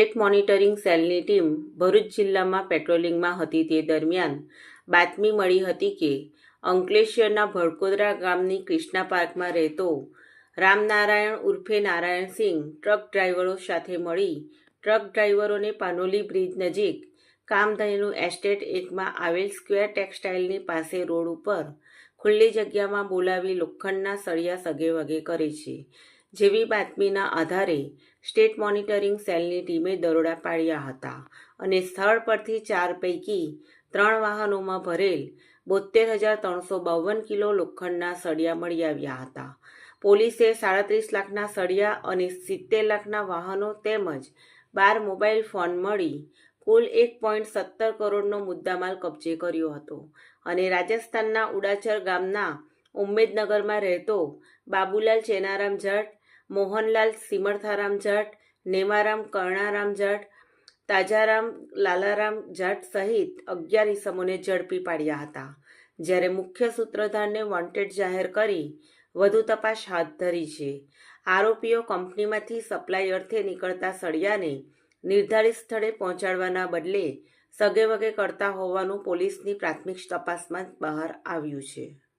State monitoring સેલની team Bharuch જિલ્લામાં પેટ્રોલિંગમાં હતી તે દરમિયાન બાતમી મળી હતી કે અંકલેશ્વરના ભડકોદરા ગામની ક્રિષ્ના પાર્કમાં રહેતો રામનારાયણ ઉર્ફે નારાયણસિંહ ટ્રક ડ્રાઈવરો સાથે મળી ટ્રક ડ્રાઈવરોને પાનોલી બ્રિજ નજીક કામધેનુ એસ્ટેટ એકમાં આવેલ સ્ક્વેર ટેક્સટાઇલની પાસે રોડ ઉપર ખુલ્લી જગ્યામાં બોલાવી લોખંડના સળિયા સગે વગે કરે છે. જેવી બાતમીના આધારે સ્ટેટ મોનિટરિંગ સેલની ટીમે દરોડા પાડ્યા હતા અને સ્થળ પરથી ચાર પૈકી ત્રણ વાહનોમાં ભરેલ બોતેર હજાર ત્રણસો બાવન કિલો લોખંડના સળિયા મળી આવ્યા હતા. પોલીસે સાડત્રીસ લાખના સળિયા અને સિત્તેર લાખના વાહનો તેમજ બાર મોબાઈલ ફોન મળી કુલ એક પોઈન્ટ સત્તર કરોડનો મુદ્દામાલ કબજે કર્યો હતો અને રાજસ્થાનના ઉડાચર ગામના ઉમેદનગરમાં રહેતો બાબુલાલ ચેનારામ જટ મોહનલાલ, સિમરથારામ જટ, નેમારામ, કર્ણારામ જટ, તાજારામ, લાલારામ જટ સહિત અગિયાર ઇસમોને ઝડપી પાડ્યા હતા. જ્યારે મુખ્ય સૂત્રધારને વોન્ટેડ જાહેર કરી, વધુ તપાસ હાથ ધરી છે. આરોપીઓ કંપનીમાંથી સપ્લાય અર્થે નીકળતા સળિયાને નિર્ધારિત સ્થળે પહોંચાડવાના બદલે સગે વગે કરતા હોવાનું પોલીસની પ્રાથમિક તપાસમાં બહાર આવ્યું છે.